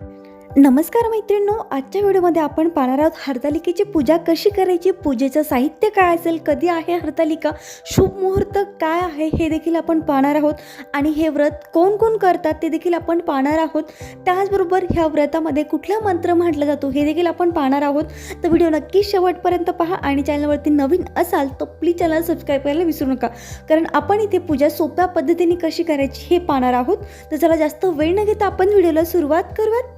Thank you. नमस्कार मैत्रिणींनो आजच्या व्हिडिओमध्ये आपण पाहणार आहोत हरतालिकेची पूजा कशी करायची पूजेचं साहित्य काय असेल कधी आहे हरतालिका शुभ मुहूर्त काय आहे हे देखील आपण पाहणार आहोत. आणि हे व्रत कोण कोण करतात ते देखील आपण पाहणार आहोत. त्याचबरोबर ह्या व्रतामध्ये कुठला मंत्र म्हटला जातो हे देखील आपण पाहणार आहोत. तर व्हिडिओ नक्की शेवटपर्यंत पहा आणि चॅनलवरती नवीन असाल तर प्लीज चॅनल सबस्क्राईब करायला विसरू नका. कारण आपण इथे पूजा सोप्या पद्धतीने कशी करायची हे पाहणार आहोत. तर चला जास्त वेळ न घेता आपण व्हिडिओला सुरुवात करूयात.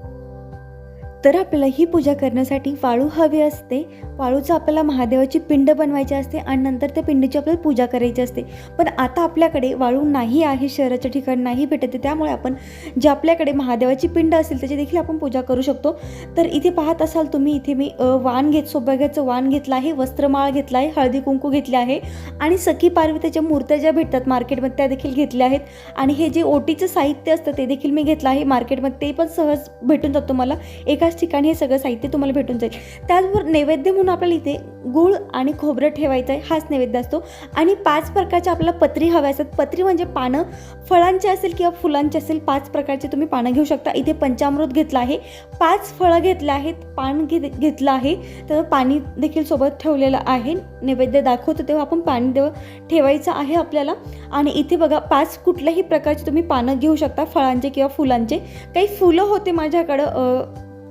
तर आपल्याला ही पूजा करण्यासाठी वाळू हवी असते. वाळूचं आपल्याला महादेवाची पिंड बनवायची असते आणि नंतर त्या पिंडीची आपल्याला पूजा करायची असते. पण आता आपल्याकडे वाळू नाही आहे शहराच्या ठिकाणी नाही भेटत आहे. त्यामुळे आपण जे आपल्याकडे महादेवाची पिंड असेल त्याची देखील आपण पूजा करू शकतो. तर इथे पाहत असाल तुम्ही इथे मी वाण घेत सौभाग्याचं वाण घेतलं आहे वस्त्रमाळ घेतला आहे हळदी कुंकू घेतले आहे आणि सखी पार्वतीच्या मूर्त्या ज्या भेटतात मार्केटमध्ये त्या देखील घेतल्या आहेत. आणि हे जे ओटीचं साहित्य असतं ते देखील मी घेतलं आहे मार्केटमध्ये. ते पण सहज भेटून जातो मला. एकाच ठिकाणी हे सगळं साहित्य तुम्हाला भेटून जाईल. त्याचबरोबर नैवेद्य म्हणून आपल्याला इथे गूळ आणि खोबरं ठेवायचं आहे. हाच नैवेद्य असतो. आणि पाच प्रकारच्या आपल्याला पत्री हव्या असतात. पत्री म्हणजे पानं. फळांचे असेल किंवा फुलांचे असेल पाच प्रकारचे तुम्ही पानं घेऊ शकता. इथे पंचामृत घेतलं आहे. पाच फळं घेतलं आहेत. पान घे घेतलं आहे. तर पाणी देखील सोबत ठेवलेलं आहे. नैवेद्य दाखवतो तेव्हा आपण पाणी देव ठेवायचं आहे आपल्याला. आणि इथे बघा पाच कुठल्याही प्रकारचे तुम्ही पानं घेऊ शकता. फळांचे किंवा फुलांचे. काही फुलं होते माझ्याकडं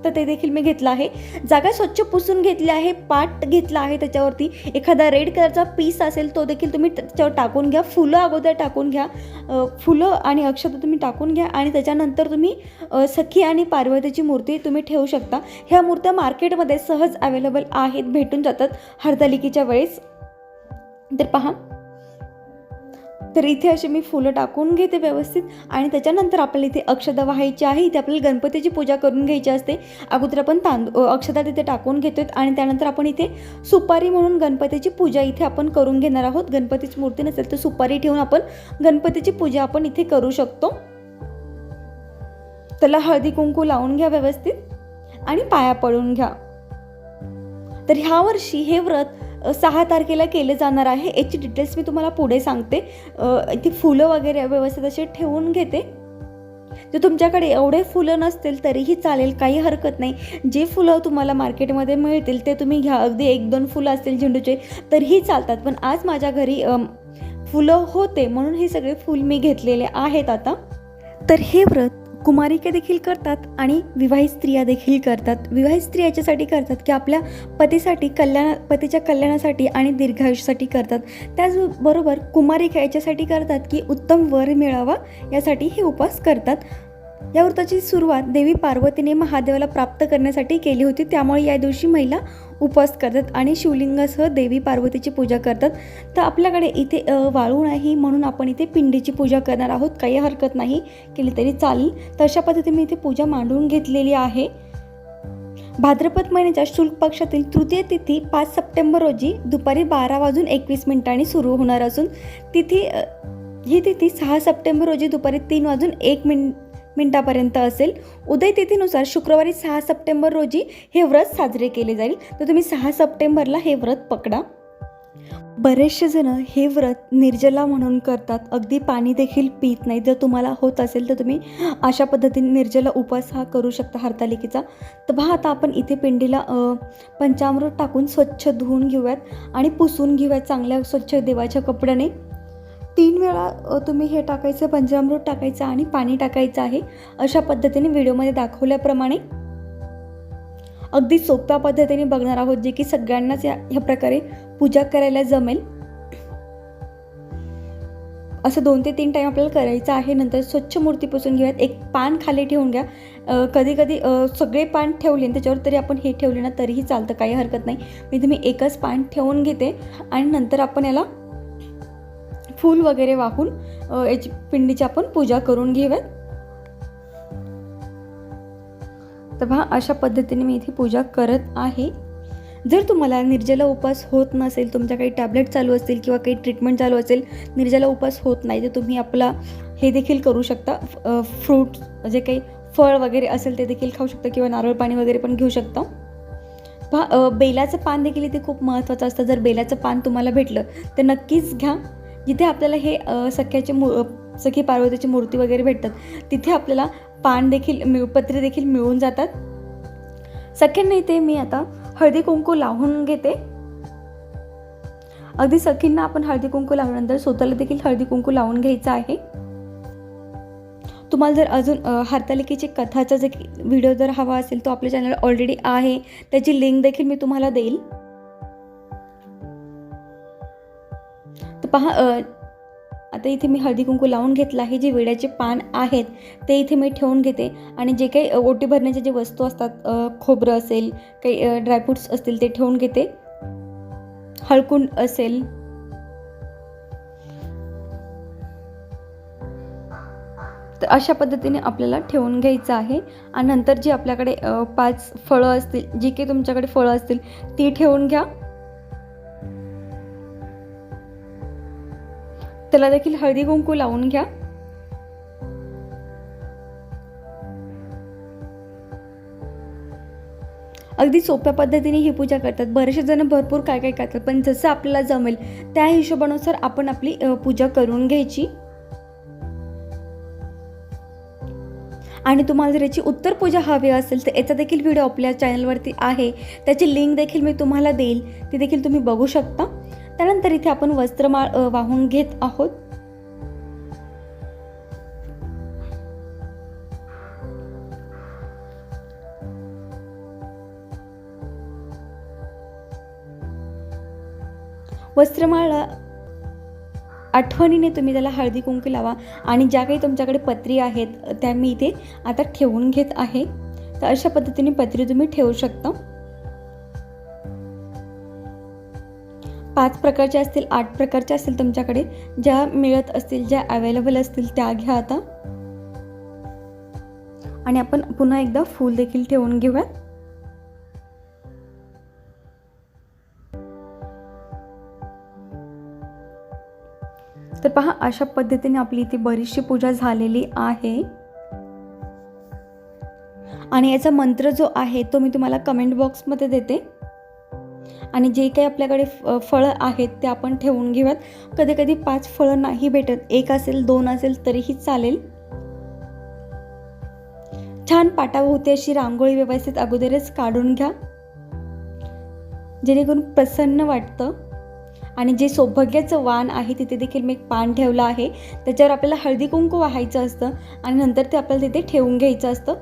तर ते देखील मी घेतलं आहे. जागा स्वच्छ पुसून घेतली आहे पाट घेतला आहे त्याच्यावरती. एखादा रेड कलरचा पीस असेल तो देखील तुम्ही त्याच्यावर टाकून घ्या. फुलं अगोदर टाकून घ्या. फुलं आणि अक्षता तुम्ही टाकून घ्या आणि त्याच्यानंतर तुम्ही सखी आणि पार्वतीची मूर्ती तुम्ही ठेवू शकता. ह्या मूर्त्या मार्केटमध्ये सहज अवेलेबल आहेत भेटून जातात हरतालिकेच्या वेळेस. तर पहा. तर इथे असे मी फुलं टाकून घेते व्यवस्थित आणि त्याच्यानंतर आपल्याला इथे अक्षता व्हायची आहे. इथे आपल्याला गणपतीची पूजा करून घ्यायची असते. अगोदर आपण तांदूळ अक्षता तिथे टाकून घेतोय आणि त्यानंतर आपण इथे सुपारी म्हणून गणपतीची पूजा इथे आपण करून घेणार आहोत. गणपतीची मूर्ती नसेल तर सुपारी ठेवून आपण गणपतीची पूजा आपण इथे करू शकतो. त्याला हळदी कुंकू लावून घ्या व्यवस्थित आणि पाया पडून घ्या. तर ह्या वर्षी हे व्रत सहा तारखेला केले जाणार आहे. याची डिटेल्स मी तुम्हाला पुढे सांगते. ती फुलं वगैरे व्यवस्थित असे ठेवून घेते. जर तुमच्याकडे एवढे फुलं नसतील तरीही चालेल काही हरकत नाही. जे फुलं तुम्हाला मार्केटमध्ये मिळतील ते तुम्ही घ्या. अगदी एक दोन फुलं असतील झेंडूचे तरीही चालतात. पण आज माझ्या घरी फुलं होते म्हणून हे सगळे फुल मी घेतलेले आहेत आता. तर हे व्रत कुमारिके देखील करतात आणि विवाहित स्त्रिया देखील करतात. विवाहित स्त्रिया याच्यासाठी करतात की आपल्या पतीसाठी कल्याण पतीच्या कल्याणासाठी आणि दीर्घायुष्यासाठी करतात. त्याचबरोबर कुमारिका याच्यासाठी करतात की उत्तम वर मिळावा यासाठी हे उपवास करतात. या व्रताची सुरुवात देवी पार्वतीने महादेवाला प्राप्त करण्यासाठी केली होती. त्यामुळे या दिवशी महिला उपवास करतात आणि शिवलिंगासह देवी पार्वतीची पूजा करतात. तर आपल्याकडे इथे वाळू नाही म्हणून आपण इथे पिंडीची पूजा करणार आहोत. काही हरकत नाही केली तरी चालेल. तर अशा पद्धतीने मी इथे पूजा मांडून घेतलेली आहे. भाद्रपद महिन्याच्या शुल्क पक्षातील तृतीय तिथी पाच सप्टेंबर रोजी दुपारी बारा वाजून एकवीस मिनिटांनी सुरू होणार असून तिथी ही तिथी सहा सप्टेंबर रोजी दुपारी तीन वाजून एक मिन मिनिटापर्यंत असेल. उदय तिथीनुसार शुक्रवारी सहा सप्टेंबर रोजी हे व्रत साजरे केले जाईल. तर तुम्ही सहा सप्टेंबरला हे व्रत पकडा. बरेचसे जण हे व्रत निर्जला म्हणून करतात. अगदी पाणी देखील पित नाही जर तुम्हाला होत असेल तर तुम्ही अशा पद्धतीने निर्जला उपवास हा करू शकता हरतालिकेचा. तर पहा आता आपण इथे पिंडीला पंचामृत टाकून स्वच्छ धुवून घेऊयात आणि पुसून घेऊयात चांगल्या स्वच्छ देवाच्या कपड्याने. तीन वेळा तुम्ही हे टाकायचं पंचामृत टाकायचं आणि पाणी टाकायचं आहे अशा पद्धतीने व्हिडिओमध्ये दाखवल्याप्रमाणे. अगदी सोप्या पद्धतीने बघणार आहोत जे की सगळ्यांनाच या ह्या प्रकारे पूजा करायला जमेल. असं दोन ते तीन टाईम आपल्याला करायचं आहे. नंतर स्वच्छ मूर्ती पुसून घेऊयात. एक पान खाली ठेवून घ्या. कधी कधी सगळे पान ठेवले आणि त्याच्यावर तरी आपण हे ठेवले ना तरीही चालतं काही हरकत नाही. मी तुम्ही एकच पान ठेवून घेते आणि नंतर आपण याला फूल वगैरे वाहून याची पिंडीची आपण पूजा करून घेऊयात. तर पहा अशा पद्धतीने मी इथे पूजा करत आहे. जर तुम्हाला निर्जला उपास होत नसेल तुमच्या काही टॅबलेट चालू असतील किंवा काही ट्रीटमेंट चालू असेल निर्जला उपवास होत नाही तर तुम्ही आपला हे देखील करू शकता. फ्रूट जे काही फळ वगैरे असेल ते देखील खाऊ शकता किंवा नारळ पाणी वगैरे पण घेऊ शकता. पहा बेलाचं पान देखील इथे खूप महत्त्वाचं असतं. जर बेलाचं पान तुम्हाला भेटलं तर नक्कीच घ्या. जिथे आपल्याला हे सख्याचे मू सखी पार्वतीची मूर्ती वगैरे भेटतात तिथे आपल्याला पान देखील मिळ पत्रे देखील मिळून जातात. सख्यांना इथे मी आता हळदी कुंकू लावून घेते. अगदी सखींना आपण हळदी कुंकू लावल्यानंतर स्वतःला देखील हळदी कुंकू लावून घ्यायचं आहे. तुम्हाला जर अजून अ, हरतालिकेची कथाचा जे व्हिडिओ जर हवा असेल तो आपल्या चॅनल ऑलरेडी आहे. त्याची लिंक देखील मी तुम्हाला देईल. पहा आता इथे मी हळदी कुंकू लावून घेतलं आहे जे विड्याचे पान आहेत ते इथे मी ठेवून घेते. आणि जे काही ओटी भरण्याचे जे वस्तू असतात खोबरं असेल काही ड्रायफ्रुट्स असतील ते ठेवून घेते. हळकुंड असेल. तर अशा पद्धतीने आपल्याला ठेवून घ्यायचं आहे. आणि नंतर जी आपल्याकडे पाच फळं असतील जी काही तुमच्याकडे फळं असतील ती ठेवून घ्या. त्याला देखील हळदी कुंकू लावून घ्या. अगदी सोप्या पद्धतीने ही पूजा करतात. बरेचसे जण भरपूर काय काय करतात पण जसं आपल्याला जमेल त्या हिशोबानुसार आपण आपली पूजा करून घ्यायची. आणि तुम्हाला जर याची उत्तर पूजा हवी असेल तर याचा देखील व्हिडिओ आपल्या चॅनलवरती आहे. त्याची लिंक देखील मी तुम्हाला देईल. ती देखील तुम्ही बघू शकता. त्यानंतर इथे आपण वस्त्रमाळ वाहून घेत आहोत. वस्त्रमाळ आठवणीने तुम्ही त्याला हळदी कुंकू लावा आणि ज्या काही तुमच्याकडे पत्री आहेत त्या मी इथे आता ठेवून घेत आहे. तर अशा पद्धतीने पत्री तुम्ही ठेवू शकता. पाच प्रकारच्या असतील आठ प्रकारच्या असतील तुमच्याकडे ज्या मिळत असतील ज्या अवेलेबल असतील त्या घ्या आता. आणि आपण पुन्हा एकदा फूल देखील ठेवून घेऊयात. तर पहा अशा पद्धतीने आपली इथे बरीचशी पूजा झालेली आहे. आणि याचा मंत्र जो आहे तो मी तुम्हाला कमेंट बॉक्समध्ये देते. आणि जे काही आपल्याकडे फ- फळं आहेत ते आपण ठेवून घेऊयात. कधी कधी पाच फळं नाही भेटत. एक असेल दोन असेल तरीही चालेल. छान पाटाभोवती अशी रांगोळी व्यवस्थित अगोदरच काढून घ्या. जेणेकरून प्रसन्न वाटतं. आणि जे सौभाग्याचं वाण आहे तिथे देखील मी एक पान ठेवलं आहे. त्याच्यावर आपल्याला हळदी कुंकू वाहायचं असतं आणि नंतर ते आपल्याला तिथे ठेवून घ्यायचं असतं.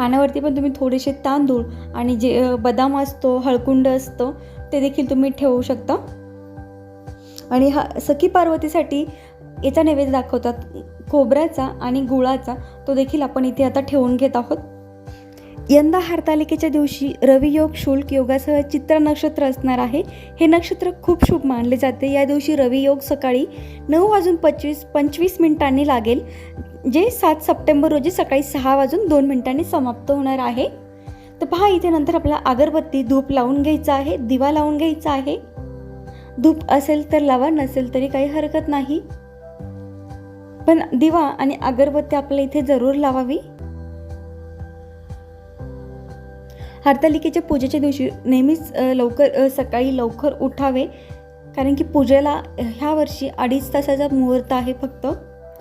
पानावरती पण तुम्ही थोडेसे तांदूळ आणि जे बदाम असतो हळकुंड असतं ते देखील तुम्ही ठेवू शकता. आणि हा सखी पार्वतीसाठी याचा नैवेद्य दाखवतात. खोबऱ्याचा आणि गुळाचा तो देखील आपण इथे आता ठेवून घेत आहोत. यंदा हरतालिकेच्या दिवशी रवियोग शुल्क योगासह चित्र नक्षत्र असणार आहे. हे नक्षत्र खूप शुभ मानले जाते. या दिवशी रवियोग सकाळी नऊ वाजून पंचवीस पंचवीस मिनिटांनी लागेल. जे सात सप्टेंबर रोजी सकाळी सहा वाजून दोन मिनिटांनी समाप्त होणार आहे. तर पहा इथे नंतर आपल्याला अगरबत्ती धूप लावून घ्यायचा आहे दिवा लावून घ्यायचा आहे. धूप असेल तर लावा नसेल तरी काही हरकत नाही. पण दिवा आणि अगरबत्ती आपल्याला इथे जरूर लावावी. हरतालिकेच्या पूजेच्या दिवशी नेहमीच लवकर सकाळी लवकर उठावे. कारण की पूजेला ह्या वर्षी अडीच तासाचा मुहूर्त आहे फक्त.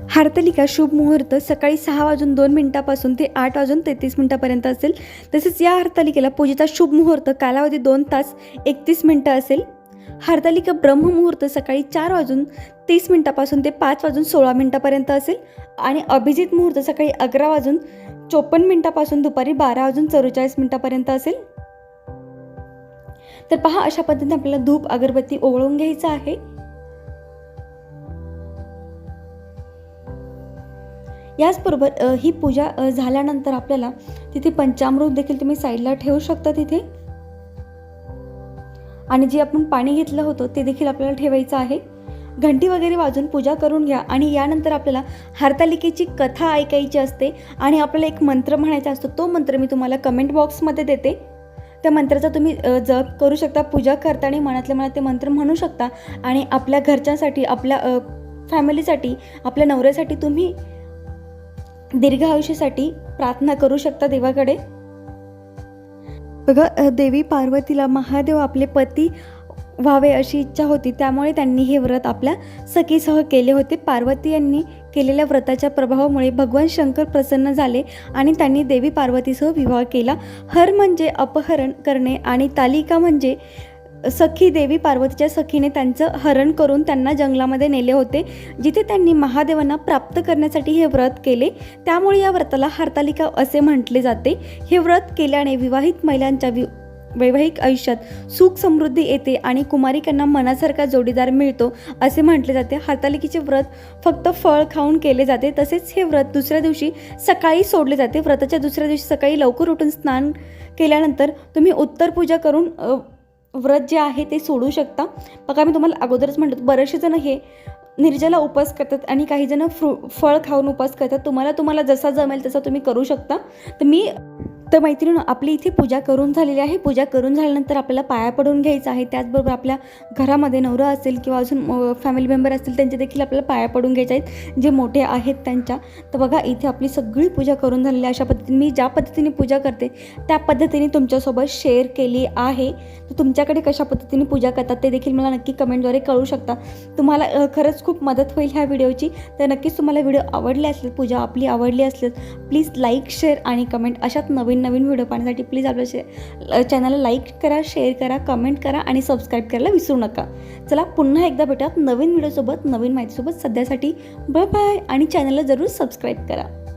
हार्तलिका शुभ मुहूर्त सकाळी सहा वाजून दोन मिनिटापासून ते आठ वाजून तेहतीस मिनिटापर्यंत असेल. तसेच या हार्तालिकेला पूजेचा शुभ मुहूर्त कालावधी दोन तास एकतीस मिनिटं असेल. हार्तालिका ब्रह्ममुहूर्त सकाळी चार वाजून तीस मिनिटापासून ते पाच वाजून सोळा मिनिटापर्यंत असेल. आणि अभिजित मुहूर्त सकाळी अकरा वाजून चोपन्न मिनिटापासून दुपारी बारा वाजून चव्वेचाळीस मिनिटापर्यंत असेल. तर पहा अशा पद्धतीने आपल्याला धूप अगरबत्ती ओवळून घ्यायचं आहे. याचबरोबर ही पूजा झाल्यानंतर आपल्याला तिथे पंचामृत देखील तुम्ही साईडला ठेवू शकता तिथे. आणि जे आपण पाणी घेतलं होतं ते देखील आपल्याला ठेवायचं आहे. घंटी वगैरे वाजून पूजा करून घ्या. आणि यानंतर आपल्याला हरतालिकेची कथा ऐकायची असते आणि आपल्याला एक मंत्र म्हणायचा असतो. तो मंत्र मी तुम्हाला कमेंट बॉक्समध्ये देते. त्या मंत्राचा तुम्ही जप करू शकता पूजा करताना मनातल्या मनात ते मंत्र म्हणू शकता. आणि आपल्या घरच्यांसाठी आपल्या फॅमिलीसाठी आपल्या नवऱ्यासाठी तुम्ही दीर्घ आयुष्यासाठी प्रार्थना करू शकता देवाकडे? बघा देवी पार्वतीला महादेव आपले पती व्हावे अशी इच्छा होती. त्यामुळे त्यांनी हे व्रत आपल्या सखीसह केले होते. पार्वती यांनी केलेल्या व्रताच्या प्रभावामुळे भगवान शंकर प्रसन्न झाले आणि त्यांनी देवी पार्वतीसह विवाह केला. हर म्हणजे अपहरण करणे आणि तालिका म्हणजे सखी देवी पार्वतीच्या सखीने त्यांचं हरण करून त्यांना जंगलामध्ये नेले होते जिथे त्यांनी महादेवांना प्राप्त करण्यासाठी हे व्रत केले. त्यामुळे या व्रताला हरतालिका असे म्हटले जाते. हे व्रत केल्याने विवाहित महिलांच्या वि वैवाहिक आयुष्यात सुख समृद्धी येते आणि कुमारिकांना मनासारखा जोडीदार मिळतो असे म्हटले जाते. हरतालिकेचे व्रत फक्त फळ खाऊन केले जाते तसेच हे व्रत दुसऱ्या दिवशी सकाळी सोडले जाते. व्रताच्या दुसऱ्या दिवशी सकाळी लवकर उठून स्नान केल्यानंतर तुम्ही उत्तर पूजा करून व्रत जे आहे ते सोडू शकता. बघा मी तुम्हाला अगोदरच म्हणतो बरेचसे जण हे निर्जला उपास करतात आणि काही जण फ्रु फळ खाऊन उपास करतात. तुम्हाला तुम्हाला जसा जमेल तसा तुम्ही करू शकता. तर मी तर मैत्रिणी आपली इथे पूजा करून झालेली आहे. पूजा करून झाल्यानंतर आपल्याला पाया पडून घ्यायचं आहे. त्याचबरोबर आपल्या घरामध्ये नवरा असेल किंवा अजून फॅमिली मेंबर असतील त्यांचे देखील आपल्याला पाया पडून घ्यायचे आहेत. जे मोठे आहेत त्यांच्या. तर बघा इथे आपली सगळी पूजा करून झालेली आहे. अशा पद्धतीने मी ज्या पद्धतीने पूजा करते त्या पद्धतीने तुमच्यासोबत शेअर केली आहे. तर तुमच्याकडे कशा पद्धतीने पूजा करतात ते देखील मला नक्की कमेंटद्वारे कळू शकता. तुम्हाला खरंच खूप मदत होईल ह्या व्हिडिओची. तर नक्कीच तुम्हाला व्हिडिओ आवडले असले पूजा आपली आवडली असल्यास प्लीज लाईक शेअर आणि कमेंट अशात नवीन नवीन व्हिडिओ पाहण्यासाठी प्लीज आपल्या शे चॅनलला लाईक करा शेअर करा कमेंट करा आणि सबस्क्राईब करायला विसरू नका. चला पुन्हा एकदा भेटा नवीन व्हिडिओसोबत नवीन माहितीसोबत. सध्यासाठी बाय बाय आणि चॅनलला जरूर सबस्क्राईब करा.